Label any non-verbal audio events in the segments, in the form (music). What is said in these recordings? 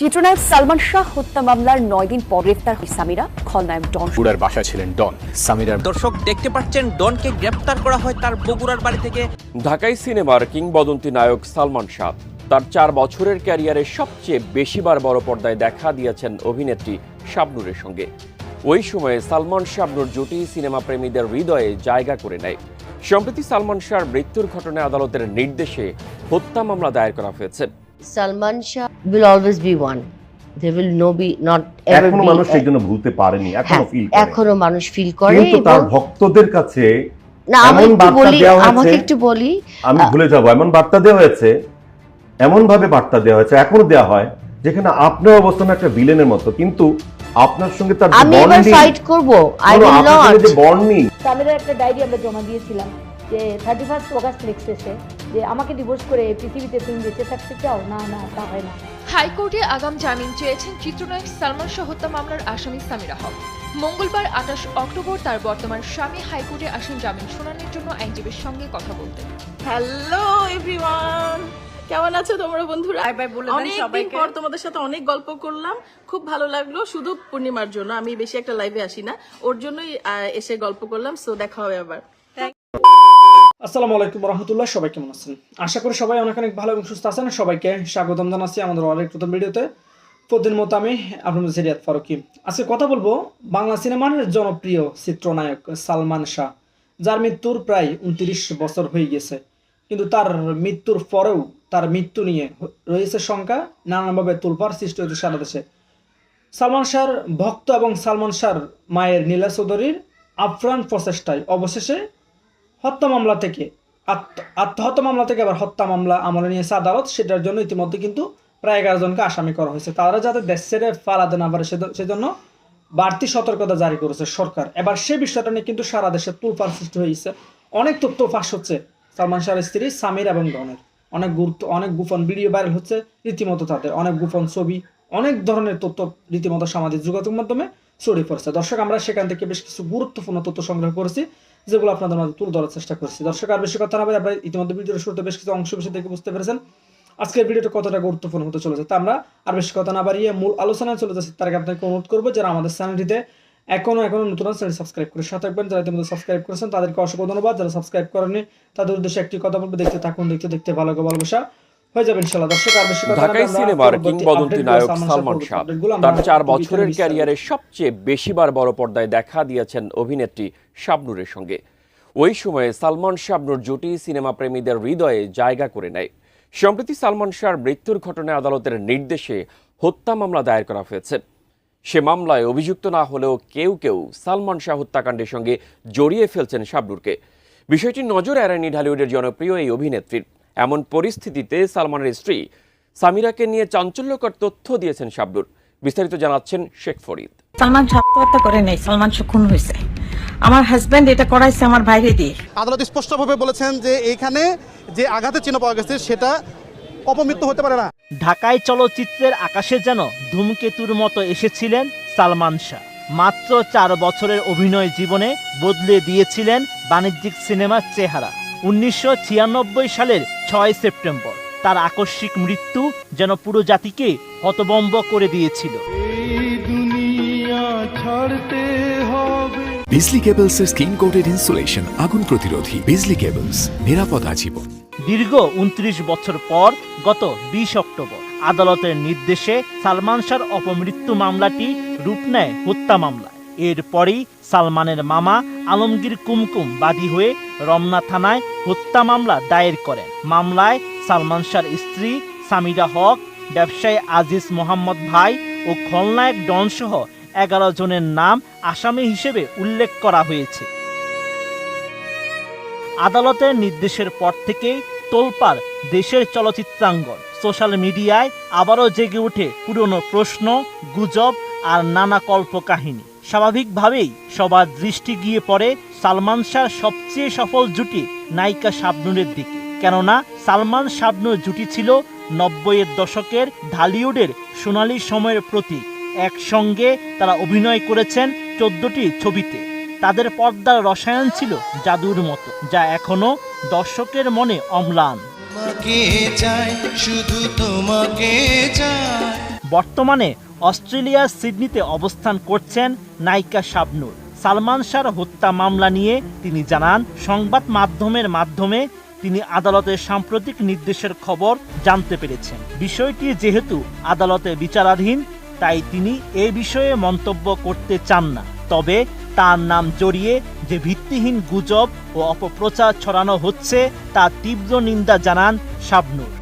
চিত্রনায়ক সালমান শাহ হত্যা মামলার নয় দিন পর গ্রেফতার হয় সামিরা। খলনায়ক ডন বগুড়ার বাসায় ছিলেন ডন। সামিরার দর্শক দেখতে পাচ্ছেন ডনকে গ্রেপ্তার করা হয় তার বগুড়ার বাড়ি থেকে। ঢাকাই সিনেমার কিংবদন্তি নায়ক সালমান শাহ তার চার বছরের ক্যারিয়ারে সবচেয়ে বেশিবার বড় পর্দায় দেখা দিয়েছেন অভিনেত্রী শাবনুরের সঙ্গে। ওই সময়ে সালমান শাবনুর জুটি সিনেমা প্রেমীদের হৃদয়ে জায়গা করে নেয়। সম্প্রতি সালমান শাহর মৃত্যুর ঘটনায় আদালতের নির্দেশে হত্যা মামলা দায়ের করা হয়েছে। Salman Shah will always be one. There will no be not ever এখনও be. মানুষ সেই জন্য ভুলতে পারেনি এখনও হ্যাঁ, ফিল করে। এখনও মানুষ ফিল করে কিন্তু তার ভক্তদের কাছে না আমি এমন একটু বলি আমাকে একটু বলি। আমি ভুলে যাব এমন বার্তা দেওয়া হয়েছে এমন ভাবে বার্তা দেওয়া হয়েছে এখনও দেওয়া হয় যেখানে আপনার অবস্থান একটা ভিলেনের মতো কিন্তু আপনার সঙ্গে তার আমি এবার ফাইট করব। আই উইল নট বন্ডিং তামিলের একটা ডায়েরি আমরা জমা দিয়েছিলাম। যে থার্টি ফার্স্ট অগাস্ট লিখতেছে যে আমাকে ডিভোর্স করে পৃথিবীতে তুমি বেঁচে থাকতে চাও? না না তা হয় না। হাইকোর্টে আগাম জামিন চেয়েছেন চিত্রনায়ক সালমান শাহ হত্যা মামলার আসামি সামিরা হক। মঙ্গলবার আঠাশ অক্টোবর তার বর্তমান স্বামী হাইকোর্টে আসেন জামিন শুনানির জন্য আইনজীবীর সঙ্গে কথা বলতে। হ্যালো এভরিওয়ান কেমন আছো তোমরা বন্ধুরা? অনেকদিন পর তোমাদের সাথে অনেক গল্প করলাম। খুব ভালো লাগল শুধু পূর্ণিমার জন্য। আমি বেশি একটা লাইভে আসি না। ওর জন্যই এসে গল্প করলাম সো দেখা হবে আবার। আসসালামু আলাইকুম রহমতুল্লাহ, সবাই কেমন আছেন? আশা করি সবাই অনেক অনেক ভালো এবং সুস্থ আছেন। সবাইকে স্বাগতম জানাচ্ছি আমাদের অনেক নতুন ভিডিওতে। প্রতিদিন মতো আমি আপনাদের সিরিয়াত ফারুকি। আজকে কথা বলব বাংলা সিনেমার জনপ্রিয় চিত্রনায়ক সালমান শাহ, যার মৃত্যুর প্রায় উনত্রিশ বছর হয়ে গেছে। কিন্তু তার মৃত্যুর পরেও তার মৃত্যু নিয়ে রয়েছে শঙ্কা, নানানভাবে তুলপার সৃষ্টি হয়েছে সারা দেশে। সালমান শাহর ভক্ত এবং সালমান শাহর মায়ের নীলা চৌধুরীর আফরান প্রচেষ্টায় অবশেষে হত্যা মামলা থেকে, আত্ম, আত্মহত্যা মামলা থেকে আবার হত্যা মামলা আমলে নিয়েছে আদালত, সেটার জন্য ইতিমধ্যে কিন্তু প্রায় এগারো জনকে আসামি করা হয়েছে। তারা যাতে দেশ ছেড়ে পালাতে না পারে সেজন্য বাড়তি সতর্কতা জারি করেছে সরকার। এবার সে বিষয়টা নিয়ে কিন্তু সারা দেশে তুলপার সৃষ্টি হয়েছে। অনেক তথ্য ফাঁস হচ্ছে সালমান শাহের স্ত্রী সামির এবং ডনের অনেক গুরুত্ব, অনেক গোপন ভিডিও ভাইরাল হচ্ছে রীতিমতো তাদের। অনেক গোপন ছবি, অনেক ধরনের তথ্য রীতিমতো সামাজিক যোগাযোগ মাধ্যমে ছড়িয়ে পড়ছে। দর্শক, আমরা সেখান থেকে বেশ কিছু গুরুত্বপূর্ণ তথ্য সংগ্রহ করেছি। যেগুলো আপনাদের মাঝে তুলে ধরার চেষ্টা করছি। দর্শক, আর বেশি কথা না বলে আপনারা ইতিমধ্যে ভিডিওর শুরুতে বেশ কিছু অংশ বিষয় দেখে বুঝতে পেরেছেন। আজকের ভিডিওটা কতটা গুরুত্বপূর্ণ হতে চলেছে তা আমরা আর বেশি কথা না বাড়িয়ে মূল আলোচনায় চলে যাচ্ছি। তার আগে আপনাকে অনুরোধ করব, যারা আমাদের চ্যানেলটিতে এখনও এখনও নতুন চ্যানেল সাবস্ক্রাইব করে সাথে থাকবেন। যারা ইতিমধ্যে সাবস্ক্রাইব করেছেন, তাদেরকে অসংখ্য ধন্যবাদ। যারা সাবস্ক্রাইব করেনি তাদের উদ্দেশ্যে একটি কথা বলব, দেখতে থাকুন, দেখতে দেখতে ভালো ভালোবাসা। হয়ে যাবে ইনশাল্লাহ দর্শক আর বেশি কথা ঢাকাই সিনেমার কিংবদন্তি নায়ক সালমান শাহ তার চার বছরের ক্যারিয়ারে সবচেয়ে বেশিবার বড় পর্দায় দেখা দিয়েছেন অভিনেত্রী শাবনুরের সঙ্গে। ওই সময়ে সালমান শাবনুর জুটি সিনেমা প্রেমীদের হৃদয়ে জায়গা করে নেয়। সম্প্রতি সালমান শাহর মৃত্যুর ঘটনায় আদালতের নির্দেশে হত্যা মামলা দায়ের করা হয়েছে। সে মামলায় অভিযুক্ত না হলেও কেউ কেউ সালমান শাহ হত্যাকাণ্ডের সঙ্গে জড়িয়ে ফেলছেন শাবনুরকে। বিষয়টি নজর এড়ায়নি ঢালিউডের জনপ্রিয় এই অভিনেত্রীর। এমন পরিস্থিতিতে সালমানের স্ত্রী সামিরাকে নিয়ে চাঞ্চল্যকর তথ্য দিয়েছেন শাবনুর। বিস্তারিত জানাচ্ছেন শেখ ফরিদ। সালমান আত্মহত্যা করে নেই সালমান খুন হয়েছে। আমার হাজব্যান্ড এটা করাইছে আমার বাইরে দিয়ে। আদালত স্পষ্টভাবে বলেছেন যে এইখানে যে আঘাতের চিহ্ন পাওয়া গেছে সেটা অপমৃত্যু হতে পারে না। ঢাকায় চলচ্চিত্রের আকাশে যেন ধূমকেতুর মতো এসেছিলেন সালমান শাহ। মাত্র চার বছরের অভিনয় জীবনে বদলে দিয়েছিলেন বাণিজ্যিক সিনেমার চেহারা। উনিশশো ছিয়ানব্বই সালের ছয় সেপ্টেম্বর। তার আকস্মিক মৃত্যু যেন পুরো জাতিকে হতবম্ব করে দিয়েছিল। বিজলি কেবলস এর স্কিন কোটেড ইনসুলেশন আগুন প্রতিরোধী বিজলি কেবলস নিরাপদ আজীবন। দীর্ঘ উনত্রিশ বছর পর গত বিশ অক্টোবর আদালতের নির্দেশে সালমান শাহর অপমৃত্যু মামলাটি রূপ নেয় হত্যা মামলা এরপরই সালমানের মামা আলমগীর কুমকুম বাদী হয়ে রমনা থানায় হত্যা মামলা দায়ের করেন। মামলায় সালমান শাহর স্ত্রী সামিরা হক, ব্যবসায়ী আজিজ মোহাম্মদ ভাই ও খলনায়ক ডনসহ এগারো জনের নাম আসামি হিসেবে উল্লেখ করা হয়েছে। আদালতের নির্দেশের পর থেকেই তোলপাড় দেশের চলচ্চিত্রাঙ্গন, সোশ্যাল মিডিয়ায় আবারও জেগে ওঠে পুরনো প্রশ্ন, গুজব আর নানা কল্পকাহিনী। স্বাভাবিকভাবেই সবার দৃষ্টি গিয়ে পড়ে সালমান শাহর সবচেয়ে সফল জুটি নায়িকা শাবনুরের দিকে। কেননা সালমান শাবনুর জুটি ছিল নব্বইয়ের দশকের ঢালিউডের সোনালী সময়ের প্রতীক। একসঙ্গে তারা অভিনয় করেছেন চোদ্দটি ছবিতে। তাদের পর্দার রসায়ন ছিল জাদুর মতো যা এখনও দর্শকের মনে অম্লান। বর্তমানে অস্ট্রেলিয়ার সিডনিতে অবস্থান করছেন নায়িকা শাবনূর। সালমান শাহর হত্যা মামলা নিয়ে তিনি জানান, সংবাদ মাধ্যমের মাধ্যমে তিনি আদালতের সাম্প্রতিক নির্দেশের খবর জানতে পেরেছেন। বিষয়টি যেহেতু আদালতে বিচারাধীন, তাই তিনি এ বিষয়ে মন্তব্য করতে চান না। তবে তার নাম জড়িয়ে যে ভিত্তিহীন গুজব ও অপপ্রচার ছড়ানো হচ্ছে তার তীব্র নিন্দা জানান শাবনূর।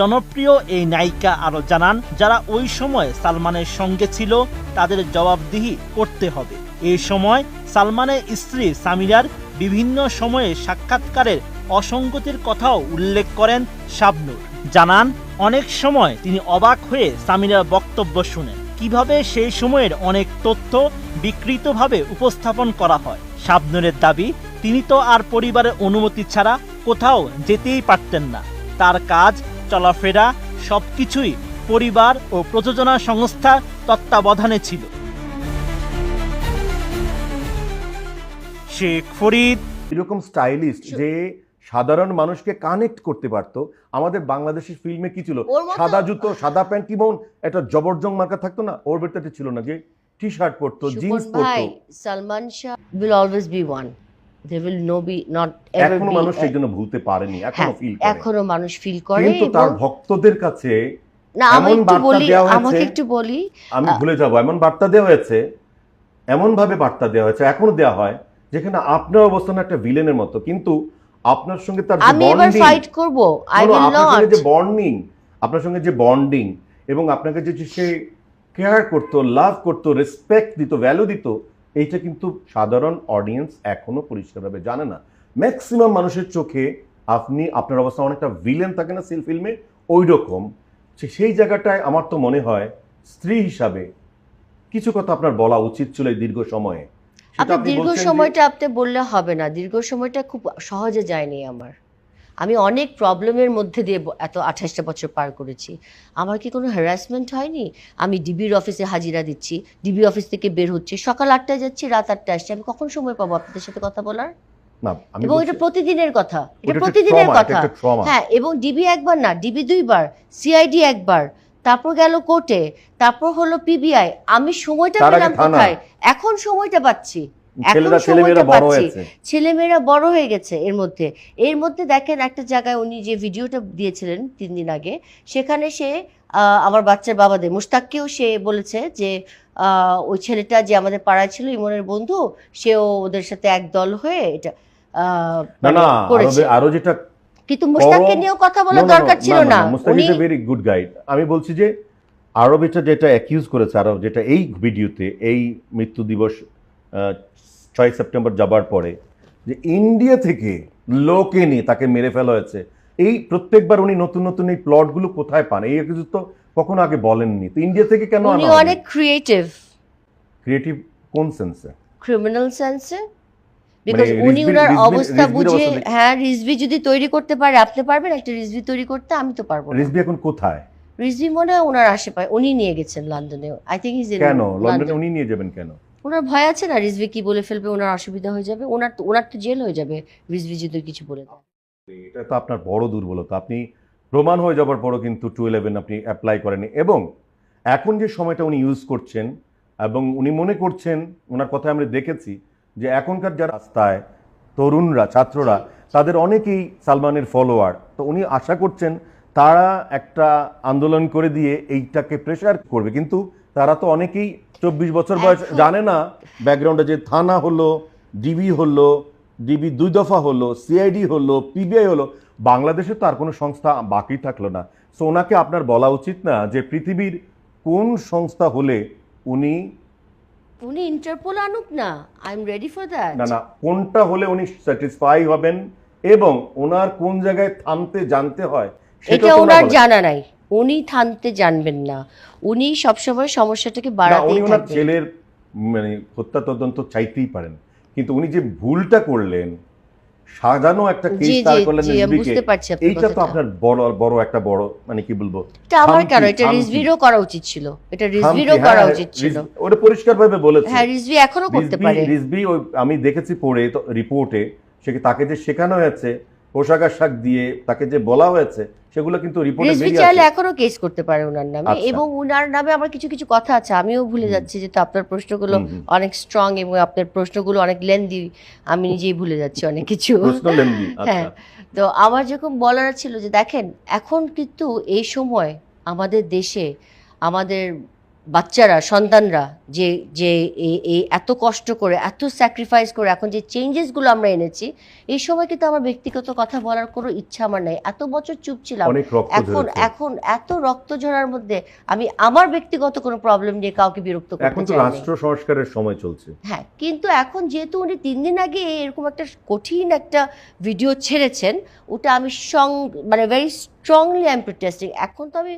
জনপ্রিয় এই নায়িকা আরও জানান, যারা ওই সময় সালমানের সঙ্গে ছিল, তাদের জবাবদিহি করতে হবে। এই সময় সালমানের স্ত্রী সামিরার বিভিন্ন সময়ে সাক্ষাৎকারের অসঙ্গতির কথাও উল্লেখ করেন শাবনূর। জানান, অনেক সময় তিনি অবাক হয়ে সামিরার বক্তব্য শুনেন। কীভাবে সেই সময়ের অনেক তথ্য বিকৃতভাবে উপস্থাপন করা হয়? শাবনূরের দাবি, তিনি তো আর পরিবারের অনুমতি ছাড়া কোথাও যেতেই পারতেন না। তার কাজ চলাফেরা সবকিছুই পরিবার ও প্রযোজনা সংস্থার তত্ত্বাবধানে ছিল। শেখ ফরিদ এরকম স্টাইলিস্ট যে সাধারণ মানুষকে কানেক্ট করতে পারতো। আমাদের বাংলাদেশের ফিল্মে কি ছিল? সাদা জুতো সাদা প্যান্ট কি মন একটা জবরজং মার্কা থাকতো না? ওর ভেতরে ছিল না যে টি শার্ট পরতো জিন্স পরতো। Salman Shah will always be one. এখনও মানুষ সেই জন্য ভুলতে পারেনি এখনও হ্যাঁ, ফিল করে। এখনও মানুষ ফিল করে কিন্তু তার ভক্তদের কাছে না আমি একটু বলি আমাকে একটু বলি আমি ভুলে যাব এমন বার্তা দেওয়া হয়েছে এমন ভাবে বার্তা দেওয়া হয়েছে এখনও দেওয়া হয় যেখানে আপনার অবস্থান একটা ভিলেনের মতো কিন্তু আপনার সঙ্গে তার আমি এবার ফাইট করব আই উইল নট যে বন্ডিং আপনার সঙ্গে যে বন্ডিং এবং আপনাকে যে সে কেয়ার করতো লাভ করতো রেসপেক্ট দিত ভ্যালু দিত এইটা কিন্তু সাধারণ অডিয়েন্স এখনও পরিষ্কারভাবে জানে না। ম্যাক্সিমাম মানুষের চোখে আপনি আপনার অবস্থা অনেকটা ভিলেন থাকে না সিল ফিল্মে ওই রকম সেই জায়গাটায় আমার তো মনে হয় স্ত্রী হিসাবে কিছু কথা আপনার বলা উচিত ছিল এই দীর্ঘ সময়ে। আপনি দীর্ঘ সময়টা আপনি বললে হবে না। দীর্ঘ সময়টা খুব সহজে যায়নি আমার। আমি অনেক প্রবলেমের মধ্যে দিয়ে এত আঠাশটা বছর পার করেছি। আমার কি কোনো হ্যারাসমেন্ট হয়নি? আমি ডিবির অফিসে হাজিরা দিচ্ছি। ডিবি অফিস থেকে বের হচ্ছি। সকাল আটটায় যাচ্ছি রাত আটটায় আসছি। আমি কখন সময় পাবো আপনাদের সাথে কথা বলার? এবং এটা প্রতিদিনের কথা। এটা প্রতিদিনের কথা। হ্যাঁ এবং ডিবি একবার না ডিবি দুইবার সিআইডি একবার তারপর গেল কোর্টে তারপর হলো পিবিআই আমি সময়টা পেলাম কোথায়? এখন সময়টা পাচ্ছি। এখন ছেলেরা সময়টা ছেলেমেয়েরা বড় পাচ্ছি। ছেলেমেয়েরা বড় হয়ে গেছে এর মধ্যে। এর মধ্যে দেখেন একটা জায়গায় উনি যে ভিডিওটা দিয়েছিলেন তিন দিন আগে সেখানে সে আমার বাচ্চার বাবাদের মুস্তাককেও সে বলেছে যে ওই ছেলেটা যে আমাদের পাড়ায় ছিল ইমনের বন্ধু সেও ওদের সাথে এক দল হয়ে এটা না আরো- যেটা কিন্তু মুস্তাককে নিয়েও কথা no, দরকার ছিল না Mushtaq is a very good guide আমি বলছি যে আরব এটা যেটা অ্যাকিউজ করেছে আরব যেটা এই ভিডিওতে এই মৃত্যু দিবস ছয় সেপ্টেম্বর যাবার পরে যে ইন্ডিয়া থেকে লোক এনে তাকে মেরে ফেলা হয়েছে। এই প্রত্যেকবার উনি নতুন নতুন এই প্লটগুলো কোথায় পান? এই অ্যাকিউজ তো কখনো আগে বলেননি। তো ইন্ডিয়া থেকে কেন উনি অনেক ক্রিয়েটিভ ক্রিয়েটিভ কোন সেন্সে ক্রিমিনাল সেন্সে বিকজ উনি রিজভি- উনার অবস্থা বুঝে হ্যাঁ রিজভি যদি তৈরি করতে পারে আপনি পারবেন একটা রিজভি তৈরি করতে আমি তো পারব না। রিজবি এখন কোথায়? রিজভি মনে হয় ওনার আশেপাশে উনি নিয়ে গেছেন লন্ডনে আই থিঙ্ক ইজ কেন? লন্ডনে উনি নিয়ে যাবেন কেন? ওনার ভয় আছে না? রিজভি কি বলে ফেলবে? ওনার অসুবিধা হয়ে যাবে? ওনার তো ওনার তো জেল হয়ে যাবে রিজভি যদি কিছু বলে। দেয় এটা তো আপনার বড় দুর্বলতা। আপনি প্রমাণ হয়ে যাবার পরও কিন্তু টু ইলেভেন আপনি অ্যাপ্লাই করেনি এবং এখন যে সময়টা উনি ইউজ করছেন এবং উনি মনে করছেন ওনার কথা আমরা দেখেছি যে এখনকার যারা রাস্তায় তরুণরা ছাত্ররা তাদের অনেকেই সালমানের ফলোয়ার তো উনি আশা করছেন তারা একটা আন্দোলন করে দিয়ে এইটাকে প্রেশার করবে। কিন্তু তারা তো অনেকেই চব্বিশ বছর বয়স জানে না ব্যাকগ্রাউন্ডে যে থানা হলো ডিবি হলো ডিবি দুই দফা হলো সিআইডি হলো পিবিআই হলো বাংলাদেশে তো আর কোনো সংস্থা বাকি থাকল না। সো ওনাকে আপনার বলা উচিত না যে পৃথিবীর কোন সংস্থা হলে উনি উনি ইন্টারপোল আনুক না। I am ready for that না না কোনটা হলে উনি স্যাটিসফাই হবেন এবং ওনার কোন জায়গায় থামতে জানতে হয় সেটা এটা ওনার জানা নাই। উনি থামতে জানবেন না। উনি সবসময় সমস্যাটাকে বাড়াতেই থাকবেন। ছেলের মানে হত্যা তদন্ত চাইতেই পারেন। কিন্তু উনি যে ভুলটা করলেন সাজানো একটা কেস তার করলেন বুঝতে পারছি এইটা তো আপনার বড় বড় একটা বড় মানে কি বলব এটা আমার এটা রিজভিরও করা উচিত ছিল। এটা রিজভিরও করা হ্যাঁ, উচিত ছিল। ওটা পরিষ্কার ভাবে বলেছে। হ্যাঁ রিজভি এখনও করতে পারে। রিজভি আমি দেখেছি পড়ে রিপোর্টে সে তাকে যে শেখানো হয়েছে পোশাক আশাক দিয়ে তাকে যে বলা হয়েছে সেগুলো কিন্তু রিপোর্টে বেরিয়ে আসে এখনও কেস করতে পারে ওনার নামে আচ্ছা। এবং ওনার নামে আমার কিছু কিছু কথা আছে আমিও ভুলে যাচ্ছি যেহেতু আপনার প্রশ্নগুলো। অনেক স্ট্রং এবং আপনার প্রশ্নগুলো অনেক লেন্দি আমি নিজেই ভুলে যাচ্ছি অনেক কিছু প্রশ্ন লেনবি হ্যাঁ আচ্ছা তো আমার যেরকম বলার ছিল যে দেখেন এখন কিন্তু এই সময় আমাদের দেশে আমাদের বাচ্চারা সন্তানরা যে যে এই- এত কষ্ট করে এত স্যাক্রিফাইস করে এখন যে চেঞ্জেসগুলো আমরা এনেছি এই সময় কিন্তু আমার ব্যক্তিগত কথা বলার কোনো ইচ্ছা আমার নেই। এত বছর চুপ ছিলাম। এখন এখন এত রক্ত ঝরার মধ্যে আমি আমার ব্যক্তিগত কোনো প্রবলেম নিয়ে কাউকে বিরক্ত এখন করতে তো রাষ্ট্র সংস্কারের সময় চলছে। হ্যাঁ কিন্তু এখন যেহেতু উনি তিন দিন আগে এরকম একটা কঠিন একটা ভিডিও ছেড়েছেন ওটা আমি সং মানে very strongly I am protesting এখন তো আমি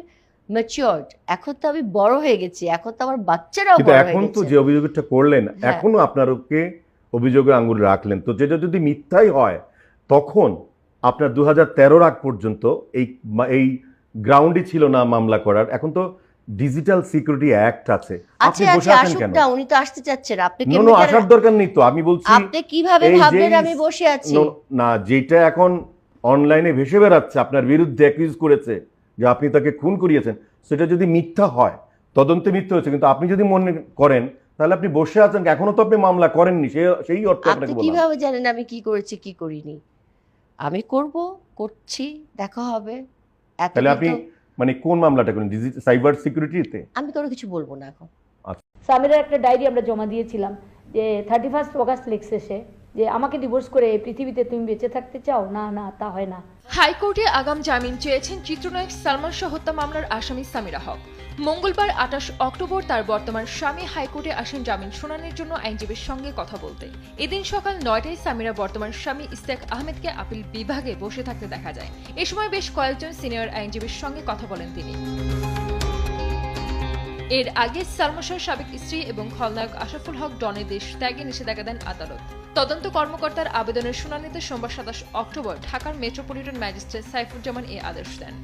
ম্যাচিওর্ড এখন তো আমি বড় হয়ে গেছি এখন তো আমার বাচ্চারাও বড় হয়ে এখন তো যে অভিযোগটা করলেন হ্যাঁ। এখনও আপনার ওকে অভিযোগে আঙ্গুল রাখলেন। তো যেটা যদি মিথ্যাই হয় তখন আপনার দু হাজার আগ পর্যন্ত এই এই গ্রাউন্ডই ছিল না মামলা করার। এখন তো ডিজিটাল সিকিউরিটি অ্যাক্ট আছে। আপনি আচ্ছা বসে আচ্ছা আছেন কেন? উনি তো আসতে চাচ্ছেন। আপনি নো আসার দরকার নেই তো। আমি বলছি আপনি কীভাবে ভাবলেন আমি বসে আছি? না যেটা এখন অনলাইনে ভেসে বেড়াচ্ছে আপনার বিরুদ্ধে অ্যাকিউজ করেছে যে আপনি তাকে খুন করিয়েছেন সেটা যদি মিথ্যা হয় তদন্তে মিথ্যা হয়েছে কিন্তু আপনি যদি মনে করেন তাহলে আপনি বসে আছেন এখনও তো আপনি মামলা করেননি সেই অর্থে আপনাকে বললাম। কীভাবে জানেন আমি কি করেছি কি করিনি? আমি করব করছি দেখা হবে। তাহলে আপনি মানে কোন মামলাটা করেন? সাইবার সিকিউরিটিতে আমি কোনো কিছু বলব না এখন। সামিরার একটা ডায়েরি আমরা জমা দিয়েছিলাম যে থার্টি ফার্স্ট অগাস্ট লিখছে সে। যে আমাকে ডিভোর্স করে এই পৃথিবীতে তুমি বেঁচে থাকতে চাও? না না, তা হয় না। হাইকোর্টে আগাম জামিন চেয়েছেন চিত্রনায়ক সালমান শাহ হত্যা মামলার আসামি সামিরা হক। মঙ্গলবার আঠাশ অক্টোবর তার বর্তমান স্বামী হাইকোর্টে আসেন জামিন শুনানির জন্য আইনজীবীর সঙ্গে কথা বলতে। এদিন সকাল নয়টায় সামিরা বর্তমান স্বামী ইস্তেক আহমেদকে আপিল বিভাগে বসে থাকতে দেখা যায়। এ সময় বেশ কয়েকজন সিনিয়র আইনজীবীর সঙ্গে কথা বলেন তিনি। এর আগে শাহর সাবেক স্ত্রী এবং খলনায়ক আশরাফুল হক ডনের দেশ ত্যাগে নিষেধাজ্ঞা দেন আদালত। তদন্ত কর্মকর্তার আবেদনের শুনানিতে সোমবার সাতাশ অক্টোবর ঢাকার মেট্রোপলিটন ম্যাজিস্ট্রেট সাইফুজ্জামান এ আদেশ দেন।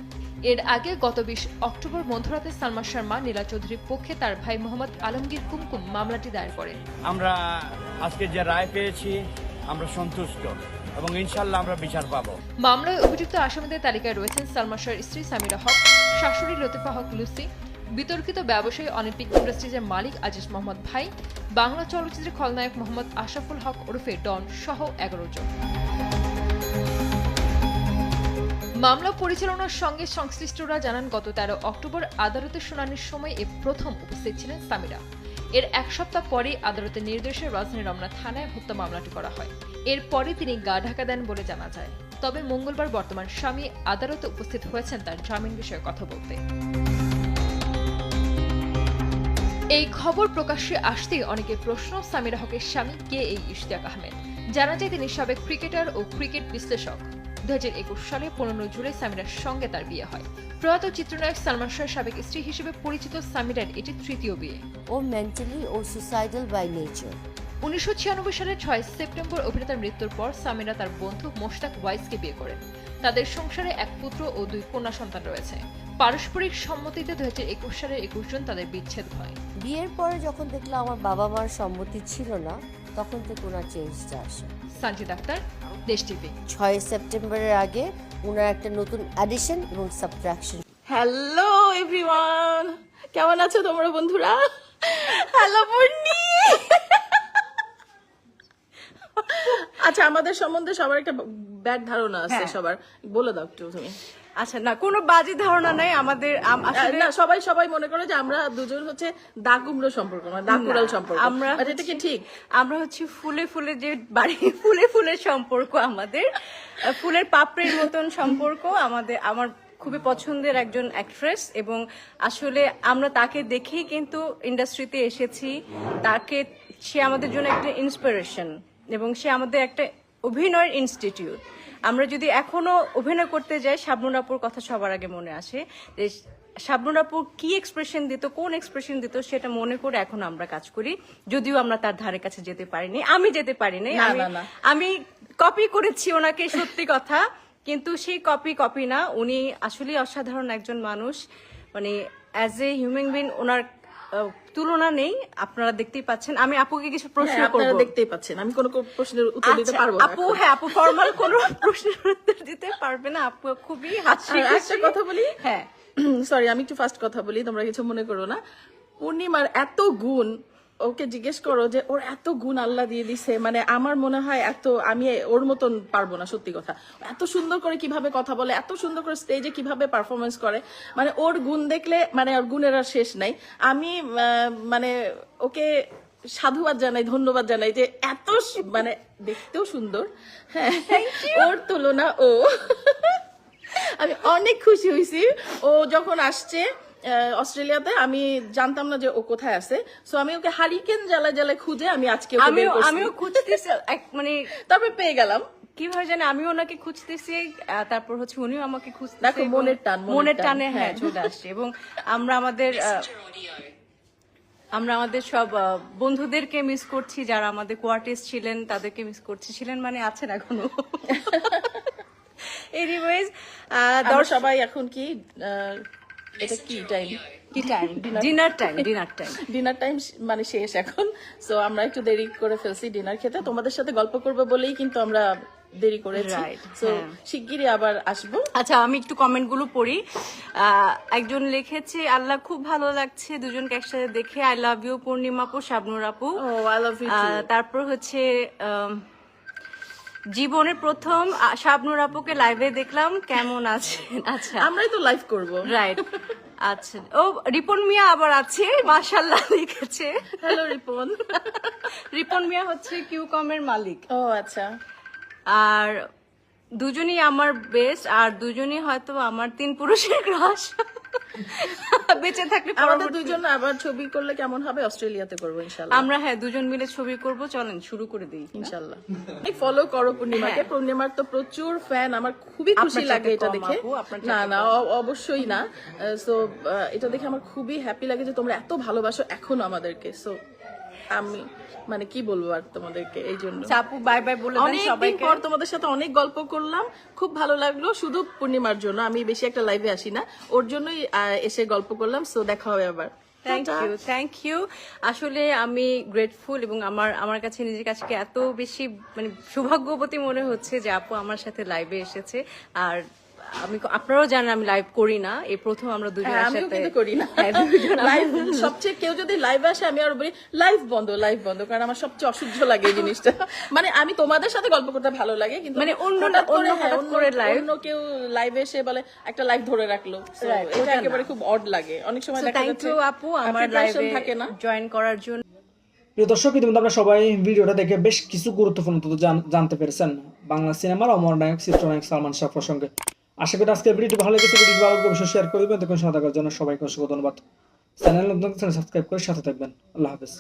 এর আগে গত বিশ অক্টোবর মধ্যরাতে সালমান শাহর মা নীলা চৌধুরীর পক্ষে তার ভাই মোহাম্মদ আলমগীর কুমকুম মামলাটি দায়ের করেন। আমরা আজকে যে রায় পেয়েছি আমরা সন্তুষ্ট এবং ইনশাল্লাহ আমরা বিচার পাবো। মামলায় অভিযুক্ত আসামিদের তালিকায় রয়েছেন সালমান শাহর স্ত্রী সামিরা হক শাশুড়ি লতিফা হক লুসি বিতর্কিত ব্যবসায়ী অলিম্পিক ইন্ডাস্ট্রিজের মালিক আজিজ মোহাম্মদ ভাই, বাংলা চলচ্চিত্রের খলনায়ক মোহাম্মদ আশরাফুল হক ওরফে ডন সহ এগারো জন। মামলা পরিচালনার সঙ্গে সংশ্লিষ্টরা জানান, গত তেরো অক্টোবর আদালতের শুনানির সময় এ প্রথম উপস্থিত ছিলেন সামিরা। এর এক সপ্তাহ পরে আদালতের নির্দেশে রাজধানী রমনা থানায় হত্যা মামলাটি করা হয়। এরপরে তিনি গা ঢাকা দেন বলে জানা যায়। তবে মঙ্গলবার বর্তমান স্বামী আদালতে উপস্থিত হয়েছেন তার জামিন বিষয়ে কথা বলতে। এই খবর প্রকাশ্যে আসতেই অনেকে প্রশ্ন, সামিরা হকের স্বামী কে এই ইশতিয়াক আহমেদ? জানা যায় তিনি সাবেক ক্রিকেটার ও ক্রিকেট বিশ্লেষক। দু হাজার একুশ সালে পনেরো জুলাই সামিরার সঙ্গে তার বিয়ে হয়। প্রয়াত চিত্রনায়ক সালমান শাহের সাবেক স্ত্রী হিসেবে পরিচিত সামিরার এটি তৃতীয় বিয়ে। ও মেন্টালি ও সুসাইডাল বাই নেচার উনিশশো ছিয়ানব্বই সালের ছয় সেপ্টেম্বর অভিনেতার মৃত্যুর পর সামিরা তার বন্ধু মোশতাক ওয়াইসকে বিয়ে করেন তাদের সংসারে এক পুত্র ও দুই কন্যা সন্তান রয়েছে। পারস্পরিক সম্মতিতে দু হাজার একুশ সালের একুশ জন তাদের বিচ্ছেদ হয়। বিয়ের পরে যখন দেখলাম আমার বাবা মার সম্মতি ছিল না তখন থেকে ওনার চেঞ্জটা আসে। সঞ্জিত আক্তার দেশ টিভি। ছয় সেপ্টেম্বরের আগে ওনার একটা নতুন অ্যাডিশন এবং সাবট্রাকশন হ্যালো এভরিওয়ান কেমন আছো তোমরা বন্ধুরা? হ্যালো আচ্ছা আমাদের সম্বন্ধে সবার একটা ব্যাড ধারণা আছে হ্যাঁ। সবার। বলে দাও একটু তুমি। আচ্ছা না কোনো বাজে ধারণা নাই। আমাদের আসলে সবাই সবাই মনে করে যে আমরা দুজন হচ্ছে দাকুমড়ো সম্পর্ক মানে দাকুড়াল সম্পর্ক। আমরা আমরা এটা কি ঠিক? আমরা হচ্ছে ফুলে ফুলে যে বাড়ি (laughs) ফুলে ফুলের সম্পর্ক আমাদের ফুলের পাপড়ির মতন সম্পর্ক আমাদের আমার খুবই পছন্দের একজন অ্যাক্ট্রেস এবং আসলে আমরা তাকে দেখেই কিন্তু ইন্ডাস্ট্রিতে এসেছি। তাকে সে আমাদের জন্য একটা ইন্সপিরেশন এবং সে আমাদের একটা অভিনয়ের ইনস্টিটিউট আমরা যদি এখনও অভিনয় করতে যাই শাবনুর আপুর কথা সবার আগে মনে আসে যে শাবনুর আপু কি এক্সপ্রেশন দিত কোন এক্সপ্রেশন দিত সেটা মনে করে এখন আমরা কাজ করি। যদিও আমরা তার ধারে কাছে যেতে পারিনি আমি যেতে পারিনি আমি কপি করেছি ওনাকে সত্যি কথা। কিন্তু সেই কপি কপি না। উনি আসলে অসাধারণ একজন মানুষ। মানে অ্যাজ এ হিউম্যান বিং ওনার তুলনা নেই আপনারা দেখতেই পাচ্ছেন। আমি আপুকে কিছু প্রশ্ন হ্যাঁ, আপনারা করব। দেখতেই পাচ্ছেন। আমি কোনো কোনো প্রশ্নের উত্তর দিতে আচ্ছা, পারব না আপু হ্যাঁ আপু ফর্মাল কোনো প্রশ্নের উত্তর দিতে পারবে না। আপু খুবই হাসি হাসি একটা কথা বলি? হ্যাঁ। সরি আমি একটু ফার্স্ট কথা বলি তোমরা কিছু মনে করো না। পূর্ণিমার এত গুণ ওকে জিজ্ঞেস করো যে ওর এত গুণ আল্লাহ দিয়ে দিছে মানে আমার মনে হয় এত আমি ওর মতন পারব না সত্যি কথা। এত সুন্দর করে কীভাবে কথা বলে এত সুন্দর করে স্টেজে কীভাবে পারফরমেন্স করে মানে ওর গুণ দেখলে মানে ওর গুণের আর শেষ নাই। আমি মানে ওকে সাধুবাদ জানাই ধন্যবাদ জানাই যে এত মানে দেখতেও সুন্দর। হ্যাঁ ওর তুলনা ও। আমি অনেক খুশি হয়েছি ও যখন আসছে অস্ট্রেলিয়াতে আমি জানতাম না যে ও কোথায় আছে। সো আমি ওকে হারিকেন জ্বালা জ্বালা খুঁজে আমি আজকে আমিও আমিও খুঁজতেছি মানে তারপরে পেয়ে গেলাম। কীভাবে জানি আমি ওনাকে খুঁজতেছি তারপর হচ্ছে উনিও আমাকে খুঁজতেছে দেখো, মনের টান, মনের টানে হ্যাঁ হ্যাঁ। চলে আসছে এবং আমরা আমাদের আমরা আমাদের সব বন্ধুদেরকে মিস করছি যারা আমাদের কোয়ার্টিস ছিলেন তাদেরকে মিস করছি। ছিলেন মানে আছেন এখনও। (laughs) এনিওয়েজ সবাই এখন কি আহ, এটা কি টাইম কি time dinner time dinner time dinner time মানে শেষ এখন। সো আমরা একটু দেরি করে ফেলছি ডিনার খেতে। তোমাদের সাথে গল্প করব বলেই কিন্তু আমরা দেরি করেছি। সো হ্যাঁ। শিগগিরই আবার আসব। আচ্ছা আমি একটু কমেন্টগুলো পড়ি। আহ, একজন লিখেছে আল্লাহ খুব ভালো লাগছে দুজনকে একসাথে দেখে। আই লাভ ইউ পূর্ণিমা আপু শাবনুর আপু। ও আই লাভ ইউ তারপর হচ্ছে আম, জীবনের প্রথম শাবনুর আপুকে লাইভে দেখলাম। কেমন আছেন? আচ্ছা। আমরাই তো লাইভ করব। রাইট আচ্ছা। ও রিপন মিয়া আবার আছে। মাশাল্লাহ লিখেছে। হ্যালো রিপন। রিপন মিয়া হচ্ছে কিউকমের মালিক। ও আচ্ছা। আর দুজনই আমার বেস্ট আর দুজনই হয়তো আমার তিন পুরুষের ক্রাশ (laughs) বেঁচে থাকলে আমাদের দুজন আবার ছবি করলে কেমন হবে? অস্ট্রেলিয়াতে করব ইনশাল্লাহ আমরা হ্যাঁ দুজন মিলে ছবি করব। চলেন শুরু করে দিই। ইনশাল্লাহ ফলো করো পূর্ণিমাকে। পূর্ণিমার তো প্রচুর ফ্যান আমার খুবই খুশি হ্যাঁ। লাগে এটা দেখে। না না অবশ্যই না। সো এটা দেখে আমার খুবই হ্যাপি লাগে যে তোমরা এত ভালোবাসো এখনও আমাদেরকে। সো আমি মানে কি বলব আর তোমাদেরকে এই জন্য? চাপু বাই বাই বলে দেন অনেকদিন পর তোমাদের সাথে অনেক গল্প করলাম। খুব ভালো লাগল শুধু পূর্ণিমার জন্য আমি বেশি একটা লাইভে আসি না। ওর জন্যই এসে গল্প করলাম সো দেখা হবে আবার। থ্যাংক ইউ থ্যাংক ইউ আসলে আমি গ্রেটফুল এবং আমার আমার কাছে নিজের কাছে এত বেশি মানে সৌভাগ্যবতী মনে হচ্ছে যে আপু আমার সাথে লাইভে এসেছে। আর আমি আপনারাও জানেন আমি লাইভ করি না। এই প্রথম আমরা দুজন হ্যাঁ, একসাথে করি না। হ্যাঁ, আমরা- লাইভ (laughs) সবচেয়ে কেউ যদি লাইভ আসে আমি আর বলি লাইভ বন্ধ লাইভ বন্ধ কারণ আমার সবচেয়ে অসহ্য লাগে এই জিনিসটা। (laughs) মানে আমি তোমাদের সাথে গল্প করতে ভালো লাগে কিন্তু মানে অন্য- অন্য হ্যাঁ, হঠাৎ করে live। অন্য কেউ লাইভে এসে বলে একটা লাইভ ধরে রাখল। এটা একেবারে খুব অড লাগে। অনেক সময় দেখা যাচ্ছে আপু আমার লাইভে থাকে না। জয়েন করার জন্য। প্রিয় দর্শক ইতিমধ্যে আপনারা সবাই ভিডিওটা দেখে বেশ কিছু গুরুত্বপূর্ণ তথ্য জানতে পেরেছেন। বাংলা সিনেমার অমর নায়ক চিত্রনায়ক সালমান শাহ প্রসঙ্গে। আশা করি আজকে ভিডিওটি ভালো লেগেছে। ভিডিওটি ভালো অবশ্যই শেয়ার করে দেবেন। দেখুন থাকার জন্য সবাইকে অসংখ্য ধন্যবাদ। চ্যানেল নতুন সাবস্ক্রাইব করে সাথে থাকবেন। আল্লাহ হাফেজ।